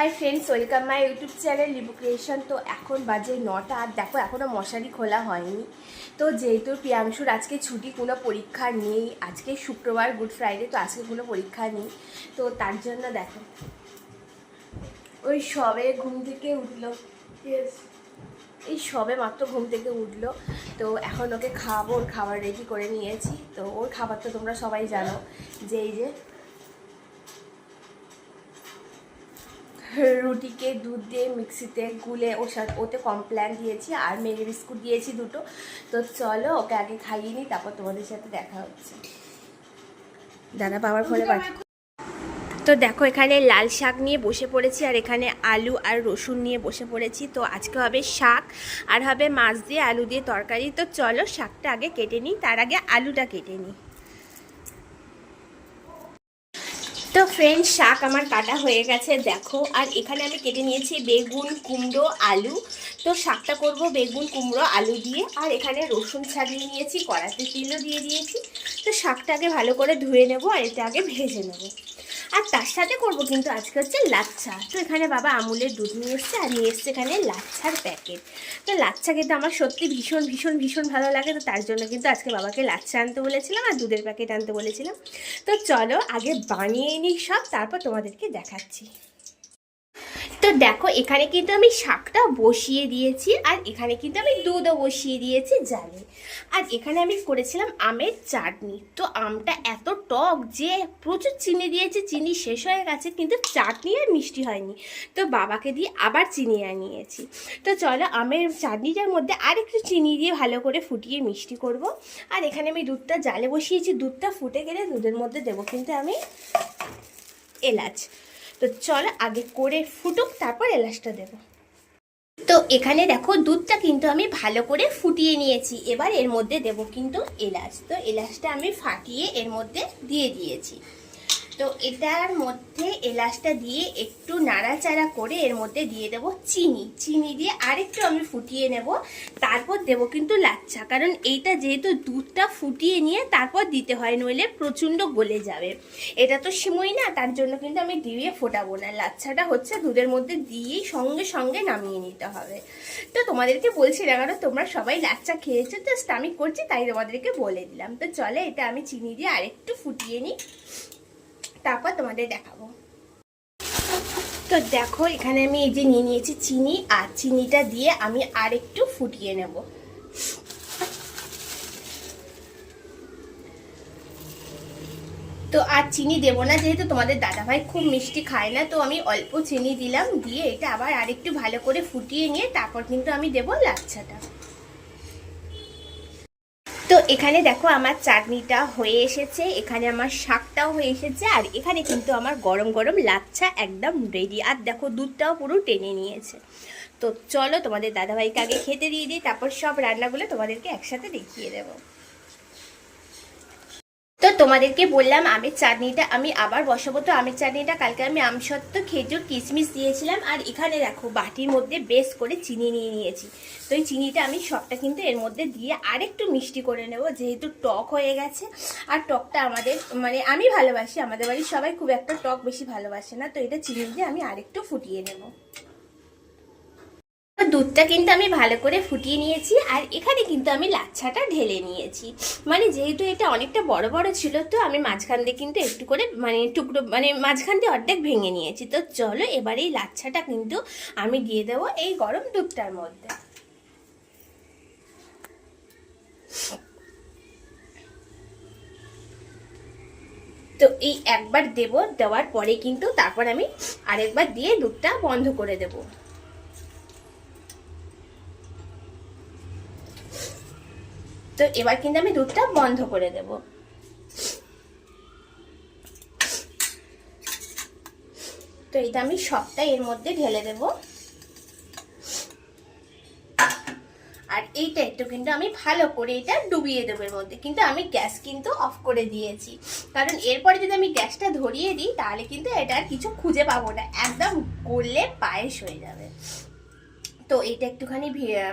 Hi friends welcome my YouTube channel Libu creation তো এখন বাজে নটা আর দেখো এখনও মশারি খোলা হয়নি। তো যেহেতু প্রিয়াংশুর আজকে ছুটি কোনো পরীক্ষা নেই। আজকে শুক্রবার গুড ফ্রাইডে তো আজকে কোনো পরীক্ষা নেই। তো তার জন্য দেখো ওই সবে ঘুম থেকে উঠল. এই সবে মাত্র ঘুম থেকে উঠল। তো এখন ওকে খাওয়াবো ওর খাবার রেডি করে নিয়েছি। তো ওর খাবার তো তোমরা সবাই জানো যে এই যে রুটিকে দুধ দিয়ে মিক্সিতে গুলে ওর সাথে ওতে কমপ্ল্যান দিয়েছি আর মেরি বিস্কুট দিয়েছি দুটো। তো চলো ওকে আগে খাইয়ে নিই তারপর তোমাদের সাথে দেখা হচ্ছে। দাদা বাবার ফলে তো দেখো এখানে লাল শাক নিয়ে বসে পড়েছি আর এখানে আলু আর রসুন নিয়ে বসে পড়েছি। তো আজকে হবে শাক আর হবে মাছ দিয়ে আলু দিয়ে তরকারি। তো চলো শাকটা আগে কেটে নিই তার আগে আলুটা কেটে নিই তো ফ্রেন্ড শাক আমার কাটা হয়ে গেছে, দেখো। আর এখানে আমি কেটে নিয়েছি বেগুন, কুমড়ো, আলু। তো শাকটা করব বেগুন, কুমড়ো, আলু দিয়ে। আর এখানে রসুন ছাড়িয়ে নিয়েছি কড়াতে তিলও দিয়ে দিয়েছি। তো শাকটাকে ভালো করে ধুয়ে নেব আর এটা আগে ভেজে নেব। আর তার সাথে করব কিন্তু আজকে হচ্ছে লাচ্ছা। তো এখানে বাবা আমুলের দুধ নিয়ে এসছে আর নিয়ে এসছে এখানে লাচ্ছার প্যাকেট তো লাচ্ছা কিন্তু আমার সত্যি ভীষণ ভীষণ ভীষণ ভালো লাগে। তো তার জন্য কিন্তু আজকে বাবাকে লাচ্ছা আনতে বলেছিলাম আর দুধের প্যাকেট আনতে বলেছিলাম। তো চলো আগে বানিয়ে নিই সব, তারপর তোমাদেরকে দেখাচ্ছি। তো দেখো, এখানে কিন্তু আমি শাকটা বসিয়ে দিয়েছি আর এখানে কিন্তু আমি দুধও বসিয়ে দিয়েছি জালে আর এখানে আমি করেছিলাম আমের চাটনি। তো আমটা এত টক যে প্রচুর চিনি দিয়েছি, চিনি শেষ হয়ে গেছে, কিন্তু চাটনি আর মিষ্টি হয়নি। তো বাবাকে দিয়ে আবার চিনি আনিয়েছি। তো চলো, আমের চাটনিটার মধ্যে আর একটু চিনি দিয়ে ভালো করে ফুটিয়ে মিষ্টি করব। আর এখানে আমি দুধটা জালে বসিয়েছি, দুধটা ফুটে গেলে দুধের মধ্যে দেবো কিন্তু আমি এলাচ। তো চলো আগে করে ফুটুক, তারপর এলাচটা দেবো। তো এখানে দেখো দুধটা কিন্তু আমি ভালো করে ফুটিয়ে নিয়েছি। এবার এর মধ্যে দেব কিন্তু এলাচ। তো এলাচটা আমি ফাটিয়ে এর মধ্যে দিয়ে দিয়েছি। তো এটার মধ্যে এলাচটা দিয়ে একটু নাড়াচাড়া করে এর মধ্যে দিয়ে দেব চিনি। চিনি দিয়ে আরেকটু আমি ফুটিয়ে নেব, তারপর দেব কিন্তু লাচ্ছা। কারণ এইটা যেহেতু দুধটা ফুটিয়ে নিয়ে তারপর দিতে হয়, নইলে প্রচণ্ড গলে যাবে। এটা তো সিমই না, তার জন্য কিন্তু আমি দিয়ে ফোটাবো না। লাচ্ছাটা হচ্ছে দুধের মধ্যে দিয়েই সঙ্গে সঙ্গে নামিয়ে নিতে হবে। তো তোমাদেরকে বলছি না কারণ তোমরা সবাই লাচ্চা খেয়েছো জাস্ট আমি করছি, তাই তোমাদেরকে বলে দিলাম। তো চলে, এটা আমি চিনি দিয়ে আরেকটু ফুটিয়ে নিই। তারপর তোমাদের দেখাবো। তো দেখো, এখানে আমি এই যে নিয়ে নিয়েছি চিনি, আর চিনিটা দিয়ে আমি আর একটু ফুটিয়ে নেব। তো আর চিনি দেবো না, যেহেতু তোমাদের দাদাভাই খুব মিষ্টি খায় না, তো আমি অল্প চিনি দিলাম, দিয়ে এটা আবার আরেকটু ভালো করে ফুটিয়ে নিয়ে তারপর কিন্তু আমি দেবো লাচ্ছাটা। তো এখানে দেখো আমার চাটনিটা হয়ে এসেছে, এখানে আমার শাকটাও হয়ে এসেছে, আর এখানে কিন্তু আমার গরম গরম লাচ্ছা একদম রেডি আর দেখো দুধটাও পুরো টেনে নিয়েছে। তো চলো তোমাদের দাদাভাইকে আগে খেতে দিয়ে দিই, তারপর সব রান্নাগুলো তোমাদেরকে একসাথে দেখিয়ে দেবো। তোমাদেরকে বললাম, আমের চাটনিটা আমি আবার বসাবো। তো আমের চাটনিটা কালকে আমি আমসত্ত্ব, খেজুর, কিশমিশ দিয়েছিলাম। আর এখানে দেখো, বাটির মধ্যে বেশ করে চিনি নিয়ে নিয়েছি। তো এই চিনিটা আমি সবটা কিন্তু এর মধ্যে দিয়ে আরেকটু মিষ্টি করে নেব, যেহেতু টক হয়ে গেছে। আর টকটা আমাদের মানে আমি ভালোবাসি, আমাদের বাড়ির সবাই খুব একটা টক বেশি ভালোবাসে না। তো এটা চিনি দিয়ে আমি আরেকটু ফুটিয়ে নেব। দুধটা কিন্তু আমি ভালো করে ফুটিয়ে নিয়েছি আর এখানে কিন্তু আমি লাচ্ছাটা ঢেলে নিয়েছি। মানে যেহেতু এটা অনেকটা বড় বড় ছিল তো আমি মাঝখান দিয়ে কিন্তু একটু করে মানে টুকরো মানে মাঝখান দিয়ে অর্ধেক ভেঙে নিয়েছি। তো চলো এবার এই লাচ্ছাটা কিন্তু আমি দিয়ে দেবো এই গরম দুধটার মধ্যে। তো এই একবার দেব, দেওয়ার পরে কিন্তু তারপর আমি আরেকবার দিয়ে দুধটা বন্ধ করে দেবো। তো এবার কিন্তু আমি দুধটা বন্ধ করে দেব। তো এটা আমি সবটা এর মধ্যে ঢেলে দেব। আর এইটা একটু কিন্তু আমি ভালো করে এটা ডুবিয়ে দেবো এর মধ্যে। কিন্তু আমি গ্যাস কিন্তু অফ করে দিয়েছি। কারণ এরপরে যদি আমি গ্যাসটা ধরিয়ে দিই, তাহলে কিন্তু এটা কিছু খুঁজে পাবো না। একদম গললে পায়েস হয়ে যাবে। তো এটা একটুখানি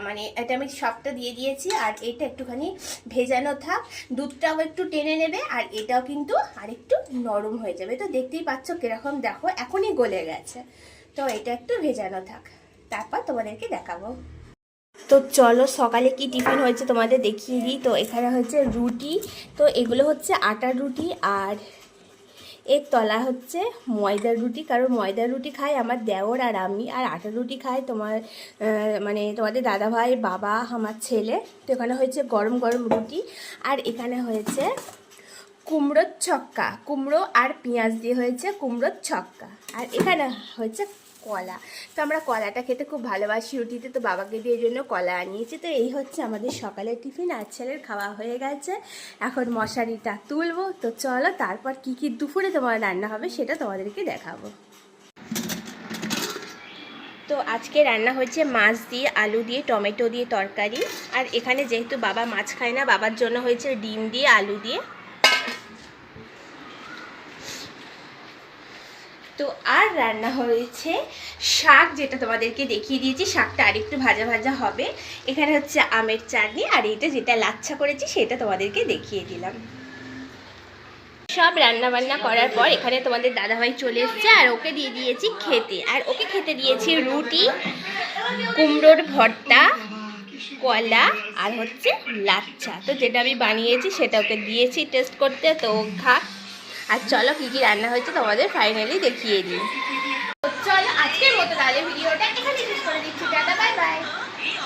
মানে এটা আমি সবটা দিয়ে দিয়েছি আর এটা একটুখানি ভেজানো থাক। দুধটাও একটু টেনে নেবে আর এটাও কিন্তু আর একটু নরম হয়ে যাবে। তো দেখতেই পাচ্ছ কীরকম দেখো, এখনই গলে গেছে। তো এটা একটু ভেজানো থাক। তারপর তোমাদেরকে দেখাবো। তো চলো সকালে কি টিফিন হয়েছে তোমাদের দেখিয়ে দিই। তো এখানে হচ্ছে রুটি, তো এগুলো হচ্ছে আটার রুটি আর এর তলা হচ্ছে ময়দার রুটি, কারণ ময়দার রুটি খাই আমার দেওর আর আমি, আর আটার রুটি খাই তোমার মানে তোমাদের দাদা ভাই, বাবা, আমার ছেলে। তো এখানে হয়েছে গরম গরম রুটি, আর এখানে হয়েছে কুমড়োর ছক্কা। কুমড়ো আর পেঁয়াজ দিয়ে হয়েছে কুমড়োর ছক্কা। আর এখানে হয়েছে কলা। তো আমরা কলাটা খেতে খুব ভালোবাসি রুটিতে, তো বাবাকে দিয়ে জন্য কলা আনিয়েছি। তো এই হচ্ছে আমাদের সকালের টিফিন আর ছেলের খাওয়া হয়ে গেছে। এখন মশারিটা তুলবো। তো চলো তারপর কি কি দুপুরে তোমার রান্না হবে সেটা তোমাদেরকে দেখাবো। তো আজকে রান্না হয়েছে মাছ দিয়ে, আলু দিয়ে, টমেটো দিয়ে তরকারি। আর এখানে যেহেতু বাবা মাছ খায় না, বাবার জন্য হয়েছে ডিম দিয়ে, আলু দিয়ে। তো আর রান্না হয়েছে শাক, যেটা তোমাদেরকে দেখিয়ে দিয়েছি। শাকটা আরেকটু ভাজা ভাজা হবে। এখানে হচ্ছে আমের চাটনি আর এইটা যেটা লাচ্ছা করেছি, সেটা তোমাদেরকে দেখিয়ে দিলাম। সব রান্না বান্না করার পর এখানে তোমাদের দাদাভাই চলে এসছে আর ওকে দিয়ে দিয়েছি খেতে। আর ওকে খেতে দিয়েছি রুটি, কুমড়োর ভর্তা, কলা আর হচ্ছে লাচ্ছা। তো যেটা আমি বানিয়েছি সেটা ওকে দিয়েছি। টেস্ট করতে তো খাক। আর চলো কী কী রান্না হয়েছে তোমাদের ফাইনালি দেখিয়ে দিই। চলো আজকের মতো তাহলে ভিডিওটা এখানে শেষ করে দিচ্ছি দাদা বাই বাই